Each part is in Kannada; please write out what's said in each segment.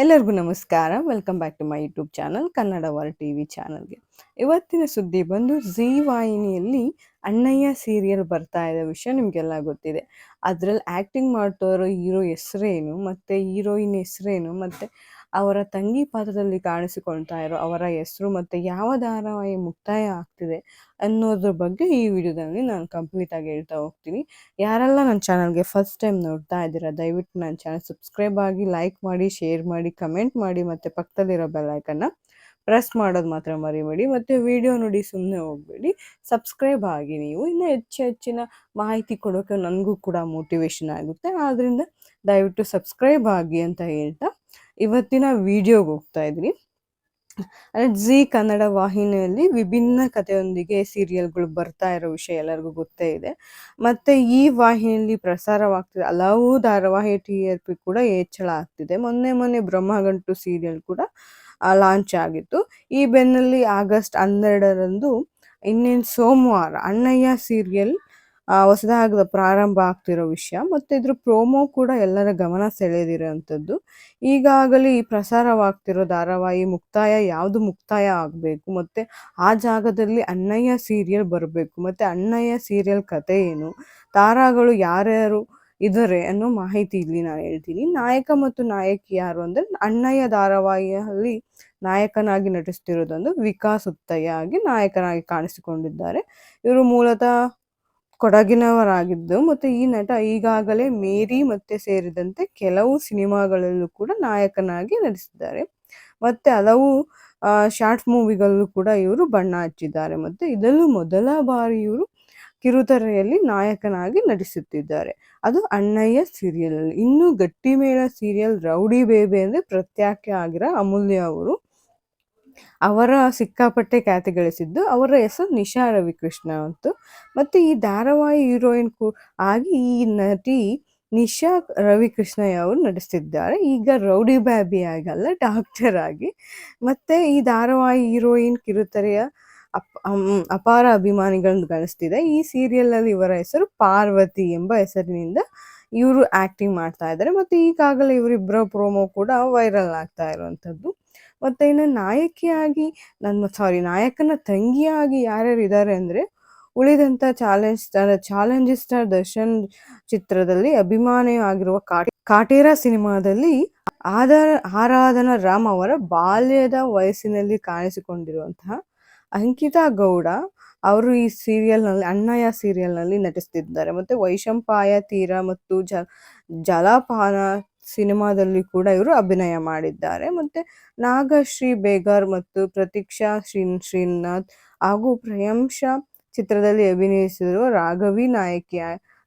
ಎಲ್ಲರಿಗೂ ನಮಸ್ಕಾರ. Welcome back to my YouTube channel Kannada var T V ಚಾನಲ್ಗೆ ಇವತ್ತಿನ ಸುದ್ದಿ ಬಂದು, ಝೀ ವಾಹಿನಿಯಲ್ಲಿ ಅಣ್ಣಯ್ಯ ಸೀರಿಯಲ್ ಬರ್ತಾ ಇದೆ ವಿಷಯ ನಿಮಗೆಲ್ಲ ಗೊತ್ತಿದೆ. ಅದರಲ್ಲಿ ಆ್ಯಕ್ಟಿಂಗ್ ಮಾಡ್ತೋರೋ ಹೀರೋ ಹೆಸರೇನು, ಮತ್ತು ಹೀರೋಯಿನ್ ಹೆಸರೇನು, ಮತ್ತು ಅವರ ತಂಗಿ ಪಾತ್ರದಲ್ಲಿ ಕಾಣಿಸಿಕೊಳ್ತಾ ಇರೋ ಅವರ ಹೆಸರು ಮತ್ತು ಯಾವ ಧಾರಾವಾಹಿ ಮುಕ್ತಾಯ ಆಗ್ತಿದೆ ಅನ್ನೋದ್ರ ಬಗ್ಗೆ ಈ ವಿಡಿಯೋದಲ್ಲಿ ನಾನು ಕಂಪ್ಲೀಟ್ ಆಗಿ ಹೇಳ್ತಾ ಹೋಗ್ತೀನಿ. ಯಾರೆಲ್ಲ ನನ್ನ ಚಾನಲ್ಗೆ ಫಸ್ಟ್ ಟೈಮ್ ನೋಡ್ತಾ ಇದ್ದೀರಾ, ದಯವಿಟ್ಟು ನನ್ನ ಚಾನಲ್ ಸಬ್ಸ್ಕ್ರೈಬ್ ಆಗಿ ಲೈಕ್ ಮಾಡಿ ಶೇರ್ ಮಾಡಿ ಕಮೆಂಟ್ ಮಾಡಿ ಮತ್ತು ಪಕ್ಕದಲ್ಲಿರೋ ಬೆಲ್ಲೈಕನ್ನ ಪ್ರೆಸ್ ಮಾಡೋದು ಮಾತ್ರ ಮರಿಬೇಡಿ. ಮತ್ತು ವಿಡಿಯೋ ನೋಡಿ ಸುಮ್ಮನೆ ಹೋಗಬೇಡಿ. ಸಬ್ಸ್ಕ್ರೈಬ್ ಆಗಿ ನೀವು ಇನ್ನು ಹೆಚ್ಚು ಹೆಚ್ಚಿನ ಮಾಹಿತಿ ಕೊಡೋಕೆ ನನಗೂ ಕೂಡ ಮೋಟಿವೇಶನ್ ಆಗುತ್ತೆ. ಆದ್ದರಿಂದ ದಯವಿಟ್ಟು ಸಬ್ಸ್ಕ್ರೈಬ್ ಆಗಿ ಅಂತ ಹೇಳ್ತಾ ಇವತ್ತಿನ ವಿಡಿಯೋಗೆ ಹೋಗ್ತಾ ಇದ್ದೀನಿ. ಅಂದರೆ ಜಿ ಕನ್ನಡ ವಾಹಿನಿಯಲ್ಲಿ ವಿಭಿನ್ನ ಕಥೆಯೊಂದಿಗೆ ಸೀರಿಯಲ್ಗಳು ಬರ್ತಾ ಇರೋ ವಿಷಯ ಎಲ್ಲರಿಗೂ ಗೊತ್ತೇ ಇದೆ. ಮತ್ತು ಈ ವಾಹಿನಿಯಲ್ಲಿ ಪ್ರಸಾರವಾಗ್ತಿದೆ, ಹಲವು ಧಾರಾವಾಹಿ ಟಿ ಆರ್ ಪಿ ಕೂಡ ಹೆಚ್ಚಳ ಆಗ್ತಿದೆ. ಮೊನ್ನೆ ಮೊನ್ನೆ ಬ್ರಹ್ಮಗಂಟು ಸೀರಿಯಲ್ ಕೂಡ ಲಾಂಚ್ ಆಗಿತ್ತು. ಈ ಬೆನ್ನಲ್ಲಿ ಆಗಸ್ಟ್ ಹನ್ನೆರಡರಂದು ಇನ್ನೇನು ಸೋಮವಾರ ಅಣ್ಣಯ್ಯ ಸೀರಿಯಲ್ ಹೊಸದಾಗಿ ಪ್ರಾರಂಭ ಆಗ್ತಿರೋ ವಿಷಯ. ಮತ್ತು ಇದ್ರ ಪ್ರೋಮೋ ಕೂಡ ಎಲ್ಲರ ಗಮನ ಸೆಳೆದಿರೋವಂಥದ್ದು ಈಗಾಗಲೇ ಈ ಪ್ರಸಾರವಾಗ್ತಿರೋ ಧಾರಾವಾಹಿ ಮುಕ್ತಾಯ ಯಾವುದು ಮುಕ್ತಾಯ ಆಗಬೇಕು, ಮತ್ತು ಆ ಜಾಗದಲ್ಲಿ ಅಣ್ಣಯ್ಯ ಸೀರಿಯಲ್ ಬರಬೇಕು, ಮತ್ತು ಅಣ್ಣಯ್ಯ ಸೀರಿಯಲ್ ಕತೆ ಏನು, ತಾರಾಗಳು ಯಾರ್ಯಾರು ಇದ್ದಾರೆ ಅನ್ನೋ ಮಾಹಿತಿ ಇಲ್ಲಿ ನಾನು ಹೇಳ್ತೀನಿ. ನಾಯಕ ಮತ್ತು ನಾಯಕಿ ಯಾರು ಅಂದರೆ ಅಣ್ಣಯ್ಯ ಧಾರಾವಾಹಿಯಲ್ಲಿ ನಾಯಕನಾಗಿ ನಟಿಸ್ತಿರೋದೊಂದು ವಿಕಾಸ್ ಉತ್ತಯ್ಯ ಆಗಿ ನಾಯಕನಾಗಿ ಕಾಣಿಸಿಕೊಂಡಿದ್ದಾರೆ. ಇವರು ಮೂಲತಃ ಕೊಡಗಿನವರಾಗಿದ್ದು ಮತ್ತು ಈ ನಟ ಈಗಾಗಲೇ ಮೇರಿ ಮತ್ತೆ ಸೇರಿದಂತೆ ಕೆಲವು ಸಿನಿಮಾಗಳಲ್ಲೂ ಕೂಡ ನಾಯಕನಾಗಿ ನಟಿಸಿದ್ದಾರೆ. ಮತ್ತೆ ಹಲವು ಶಾರ್ಟ್ ಮೂವಿಗಳಲ್ಲೂ ಕೂಡ ಇವರು ಬಣ್ಣ ಹಚ್ಚಿದ್ದಾರೆ. ಮತ್ತು ಇದರಲ್ಲೂ ಮೊದಲ ಬಾರಿ ಇವರು ಕಿರುತೆರೆಯಲ್ಲಿ ನಾಯಕನಾಗಿ ನಟಿಸುತ್ತಿದ್ದಾರೆ. ಅದು ಅಣ್ಣಯ್ಯ ಸೀರಿಯಲ್ ಇನ್ನು ಗಟ್ಟಿಮೇಳ ಸೀರಿಯಲ್ ರೌಡಿ ಬೇಬೆ ಅಂದರೆ ಪ್ರತ್ಯಾಖ್ಯ ಆಗಿರೋ ಅಮೂಲ್ಯ ಅವರು. ಅವರ ಸಿಕ್ಕಾಪಟ್ಟೆ ಖ್ಯಾತಿ ಗಳಿಸಿದ್ದು, ಅವರ ಹೆಸರು ನಿಶಾ ರವಿಕೃಷ್ಣ ಅಂತು. ಮತ್ತು ಈ ಧಾರಾವಾಹಿ ಹೀರೋಯಿನ್ ಕೂ, ಆಗಿ ಈ ನಟಿ ನಿಶಾ ರವಿಕೃಷ್ಣ ಅವರು ನಡೆಸ್ತಿದ್ದಾರೆ ಈಗ ರೌಡಿ ಬ್ಯಾಬಿ ಆಗಲ್ಲ, ಡಾಕ್ಟರ್ ಆಗಿ. ಮತ್ತೆ ಈ ಧಾರಾವಾಹಿ ಹೀರೋಯಿನ್ ಕಿರುತೆರೆಯ ಅಪ್ ಅಪಾರ ಅಭಿಮಾನಿಗಳನ್ನು ಗಳಿಸ್ತಿದೆ. ಈ ಸೀರಿಯಲಲ್ಲಿ ಇವರ ಹೆಸರು ಪಾರ್ವತಿ ಎಂಬ ಹೆಸರಿನಿಂದ ಇವರು ಆಕ್ಟಿಂಗ್ ಮಾಡ್ತಾ ಇದ್ದಾರೆ. ಮತ್ತು ಈಗಾಗಲೇ ಇವರಿಬ್ಬರ ಪ್ರೋಮೋ ಕೂಡ ವೈರಲ್ ಆಗ್ತಾ ಇರುವಂಥದ್ದು ಮತ್ತು ಇನ್ನು ನಾಯಕಿಯಾಗಿ ನನ್ನ ಸಾರಿ ನಾಯಕನ ತಂಗಿಯಾಗಿ ಯಾರ್ಯಾರು ಇದ್ದಾರೆ ಅಂದರೆ ಉಳಿದಂಥ challenge star challenge star Darshan ಚಿತ್ರದಲ್ಲಿ ಅಭಿಮಾನಿ ಆಗಿರುವ ಕಾಟಿ ಕಾಟೇರ ಸಿನಿಮಾದಲ್ಲಿ ಆಧಾರ, ಆರಾಧನಾ ರಾಮ್ ಅವರ ಬಾಲ್ಯದ ವಯಸ್ಸಿನಲ್ಲಿ ಕಾಣಿಸಿಕೊಂಡಿರುವಂತಹ ಅಂಕಿತಾ ಗೌಡ ಅವರು ಈ ಸೀರಿಯಲ್ನಲ್ಲಿ, ಅಣ್ಣಯ್ಯ ಸೀರಿಯಲ್ನಲ್ಲಿ ನಟಿಸ್ತಿದ್ದಾರೆ. ಮತ್ತು ವೈಶಂಪಾಯ, ತೀರ ಮತ್ತು ಜ, ಜಲಪಾನ ಸಿನಿಮಾದಲ್ಲಿ ಕೂಡ ಇವರು ಅಭಿನಯ ಮಾಡಿದ್ದಾರೆ. ಮತ್ತು ನಾಗಶ್ರೀ ಬೇಗಾರ್ ಮತ್ತು ಪ್ರತೀಕ್ಷಾ ಶ್ರೀ ಶ್ರೀನಾಥ್ ಹಾಗೂ ಪ್ರಯಂಶ ಚಿತ್ರದಲ್ಲಿ ಅಭಿನಯಿಸಿರುವ ರಾಘವಿ ನಾಯಕಿಯ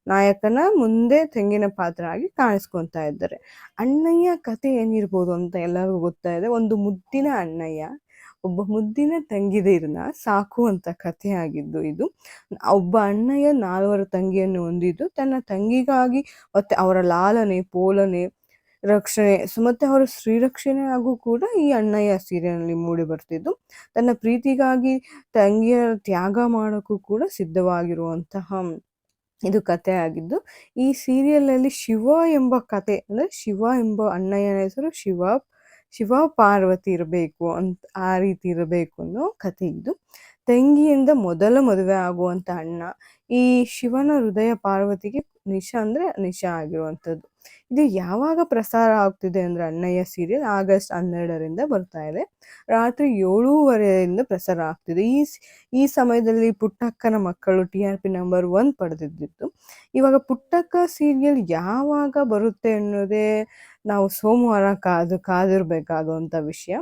ನಾಯಕನ ಮುಂದೆ ತೆಂಗಿನ ಪಾತ್ರ ಆಗಿ ಕಾಣಿಸ್ಕೊತಾ ಇದ್ದಾರೆ. ಅಣ್ಣಯ್ಯ ಕತೆ ಏನಿರ್ಬೋದು ಅಂತ ಎಲ್ಲರಿಗೂ ಗೊತ್ತಾ ಇದೆ. ಒಂದು ಮುದ್ದಿನ ಅಣ್ಣಯ್ಯ, ಒಬ್ಬ ಮುದ್ದಿನ ತಂಗಿದಿರನ್ನ ಸಾಕುವಂತ ಕಥೆ ಆಗಿದ್ದು ಇದು. ಒಬ್ಬ ಅಣ್ಣಯ್ಯ ನಾಲ್ವರು ತಂಗಿಯನ್ನು ಹೊಂದಿದ್ದು, ತನ್ನ ತಂಗಿಗಾಗಿ ಮತ್ತೆ ಅವರ ಲಾಲನೆ, ಪೋಲನೆ ರಕ್ಷಣೆ ಮತ್ತೆ ಅವರ ಶ್ರೀರಕ್ಷಣೆ ಆಗೂ ಕೂಡ ಈ ಅಣ್ಣಯ್ಯ ಸೀರಿಯಲ್ನಲ್ಲಿ ಮೂಡಿ ಬರ್ತಿದ್ದು. ತನ್ನ ಪ್ರೀತಿಗಾಗಿ ತಂಗಿಯ ತ್ಯಾಗ ಮಾಡೋಕ್ಕೂ ಕೂಡ ಸಿದ್ಧವಾಗಿರುವಂತಹ ಇದು ಕತೆ ಆಗಿದ್ದು ಈ ಸೀರಿಯಲಲ್ಲಿ ಶಿವ ಎಂಬ ಕತೆ, ಅಂದರೆ ಶಿವ ಎಂಬ ಅಣ್ಣಯ್ಯನ ಹೆಸರು ಶಿವ ಶಿವ ಪಾರ್ವತಿ ಇರಬೇಕು ಅಂತ, ಆ ರೀತಿ ಇರಬೇಕು ಅನ್ನೋ ಕತೆ ಇದು. ತಂಗಿಯಿಂದ ಮೊದಲ ಮದುವೆ ಆಗುವಂಥ ಅಣ್ಣ ಈ ಶಿವನ ಹೃದಯ ಪಾರ್ವತಿಗೆ ನಿಶಾ ಅಂದರೆ ನಿಶಾ ಆಗಿರುವಂಥದ್ದು. ಇದು ಯಾವಾಗ ಪ್ರಸಾರ ಆಗ್ತಿದೆ ಅಂದರೆ ಅಣ್ಣಯ್ಯ ಸೀರಿಯಲ್ ಆಗಸ್ಟ್ ಹನ್ನೆರಡರಿಂದ ಬರ್ತಾ ಇದೆ. ರಾತ್ರಿ ಏಳೂವರೆಯಿಂದ ಪ್ರಸಾರ ಆಗ್ತಿದೆ. ಈ ಈ ಸಮಯದಲ್ಲಿ ಪುಟ್ಟಕ್ಕನ ಮಕ್ಕಳು T R P number one ಪಡೆದಿದ್ದಿತ್ತು ಇವಾಗ ಪುಟ್ಟಕ್ಕ ಸೀರಿಯಲ್ ಯಾವಾಗ ಬರುತ್ತೆ ಅನ್ನೋದೇ ನಾವು ಸೋಮವಾರ ಕಾದು ಕಾದಿರಬೇಕಾಗುವಂಥ ವಿಷಯ.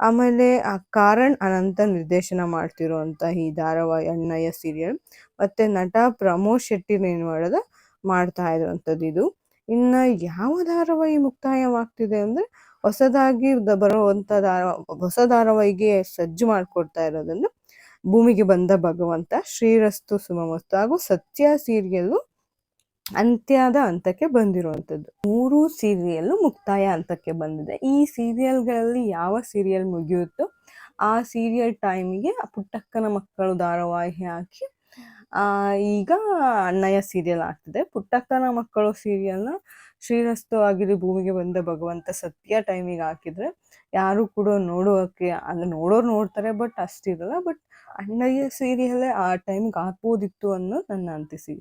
ಆಮೇಲೆ, ಆ ಕಾರಣ್ ಅನಂತ ನಿರ್ದೇಶನ ಮಾಡ್ತಿರುವಂಥ ಈ ಧಾರಾವಾಹಿ ಅಣ್ಣಯ್ಯ ಸೀರಿಯಲ್ ಮತ್ತು ನಟ ಪ್ರಮೋದ್ ಶೆಟ್ಟಿ ಏನು ಮಾಡೋದ ಮಾಡ್ತಾ ಇರುವಂಥದ್ದು ಇದು. ಇನ್ನು ಯಾವ ಧಾರಾವಾಹಿ ಮುಕ್ತಾಯವಾಗ್ತಿದೆ ಅಂದರೆ, ಹೊಸದಾಗಿ ಬರುವಂಥ ಧಾರಾ, ಹೊಸ ಧಾರಾವಾಹಿಗೆ ಸಜ್ಜು ಮಾಡಿಕೊಡ್ತಾ ಇರೋದನ್ನು ಭೂಮಿಗೆ ಬಂದ ಭಗವಂತ ಶ್ರೀರಸ್ತು ಸುಮಮಸ್ತು ಹಾಗೂ ಸತ್ಯ ಸೀರಿಯಲ್ಲು ಅಂತ್ಯದ ಹಂತಕ್ಕೆ ಬಂದಿರುವಂಥದ್ದು. ಮೂರು ಸೀರಿಯಲ್ಲು ಮುಕ್ತಾಯ ಹಂತಕ್ಕೆ ಬಂದಿದೆ. ಈ ಸೀರಿಯಲ್ಗಳಲ್ಲಿ ಯಾವ ಸೀರಿಯಲ್ ಮುಗಿಯುತ್ತೋ ಆ ಸೀರಿಯಲ್ ಟೈಮಿಗೆ ಪುಟ್ಟಕ್ಕನ ಮಕ್ಕಳು ಧಾರಾವಾಹಿ ಹಾಕಿ ಈಗ ಅಣ್ಣಯ್ಯ ಸೀರಿಯಲ್ ಆಗ್ತಿದೆ. ಪುಟ್ಟಕ್ಕನ ಮಕ್ಕಳು ಸೀರಿಯಲ್ನ ಶ್ರೀರಸ್ತು ಆಗಿರಿ ಭೂಮಿಗೆ ಬಂದ ಭಗವಂತ ಸತ್ಯ ಟೈಮಿಗೆ ಹಾಕಿದ್ರೆ ಯಾರು ಕೂಡ ನೋಡೋಕೆ, ಅಂದ್ರೆ ನೋಡೋರು ನೋಡ್ತಾರೆ ಬಟ್ ಅಷ್ಟಿರಲ್ಲ. ಬಟ್ ಅಣ್ಣಯ್ಯ ಸೀರಿಯಲ್ಲೇ ಆ ಟೈಮ್ಗೆ ಹಾಕ್ಬೋದಿತ್ತು ಅನ್ನೋ ನನ್ನ ಅನಿಸಿ,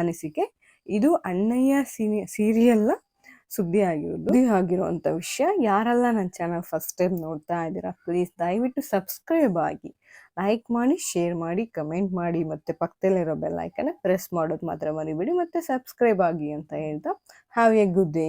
ಅನಿಸಿಕೆ. ಇದು ಅಣ್ಣಯ್ಯ ಸೀನಿ, ಸೀರಿಯಲ್ನ ಸುದ್ದಿ ಆಗಿರೋದು. ಆಗಿರುವಂಥ ವಿಷಯ. ಯಾರೆಲ್ಲ ನನ್ನ ಚಾನಲ್ ಫಸ್ಟ್ ಟೈಮ್ ನೋಡ್ತಾ ಇದ್ದೀರಾ, ಪ್ಲೀಸ್ ದಯವಿಟ್ಟು ಸಬ್ಸ್ಕ್ರೈಬ್ ಆಗಿ. ಲೈಕ್ ಮಾಡಿ, ಶೇರ್ ಮಾಡಿ, ಕಮೆಂಟ್ ಮಾಡಿ, ಮತ್ತು ಪಕ್ಕದಲ್ಲಿರೋ ಬೆಲ್ ಐಕನ್ನ ಪ್ರೆಸ್ ಮಾಡೋದು ಮಾತ್ರ ಮರಿಬಿಡಿ. ಮತ್ತು ಸಬ್ಸ್ಕ್ರೈಬ್ ಆಗಿ ಅಂತ ಹೇಳ್ತಾ ಹ್ಯಾವ್ ಎ ಗುಡ್ ಡೇ.